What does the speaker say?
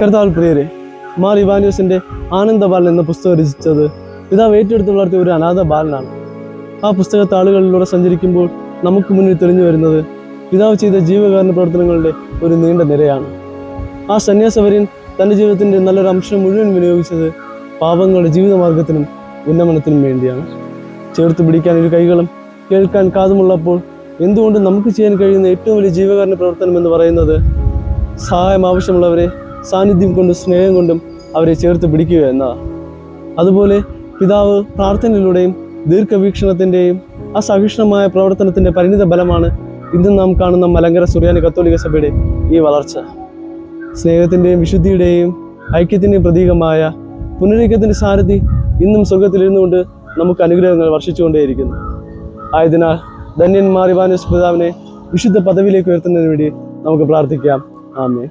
കർത്താവ് പ്രിയരെ മാർ ഇവാനിയോസിന്റെ ആനന്ദ ബാലൻ എന്ന പുസ്തകം രചിച്ചത് പിതാവ് ഏറ്റെടുത്ത് വളർത്തിയ ഒരു അനാഥ ബാലനാണ്. ആ പുസ്തക താളുകളിലൂടെ സഞ്ചരിക്കുമ്പോൾ നമുക്ക് മുന്നിൽ തെളിഞ്ഞു വരുന്നത് പിതാവ് ചെയ്ത ജീവകാരണ പ്രവർത്തനങ്ങളുടെ ഒരു നീണ്ട നിരയാണ്. ആ സന്യാസവരിൻ തന്റെ ജീവിതത്തിന്റെ നല്ലൊരു അംശം മുഴുവൻ വിനിയോഗിച്ചത് പാവങ്ങളുടെ ജീവിതമാർഗത്തിനും ഉന്നമനത്തിനും വേണ്ടിയാണ്. ചേർത്ത് പിടിക്കാൻ ഇരു കൈകളും കേൾക്കാൻ കാതുമുള്ളപ്പോൾ എന്തുകൊണ്ട് നമുക്ക് ചെയ്യാൻ കഴിയുന്ന ഏറ്റവും വലിയ ജീവകാരണ പ്രവർത്തനം എന്ന് പറയുന്നത് സഹായം ആവശ്യമുള്ളവരെ സാന്നിധ്യം കൊണ്ടും സ്നേഹം കൊണ്ടും അവരെ ചേർത്ത് പിടിക്കുക എന്നതാണ് അതുപോലെ പിതാവ് പ്രാർത്ഥനയിലൂടെയും ദീർഘവീക്ഷണത്തിന്റെയും അസഹിഷ്ണുമായ പ്രവർത്തനത്തിന്റെ പരിണിത ഫലമാണ് ഇന്ന് നാം കാണുന്ന മലങ്കര സുറിയാനി കത്തോലിക സഭയുടെ ഈ വളർച്ച. സ്നേഹത്തിന്റെയും വിശുദ്ധിയുടെയും ഐക്യത്തിന്റെയും പ്രതീകമായ പുനരൈക്യത്തിന്റെ സാരഥി ഇന്നും സ്വർഗത്തിലിരുന്നുകൊണ്ട് നമുക്ക് അനുഗ്രഹങ്ങൾ വർഷിച്ചുകൊണ്ടേയിരിക്കുന്നു. ആയതിനാൽ ധന്യൻ ഇവാനസ് പിതാവിനെ വിശുദ്ധ പദവിയിലേക്ക് ഉയർത്തുന്നതിന് വേണ്ടി നമുക്ക് പ്രാർത്ഥിക്കാം. ആമേ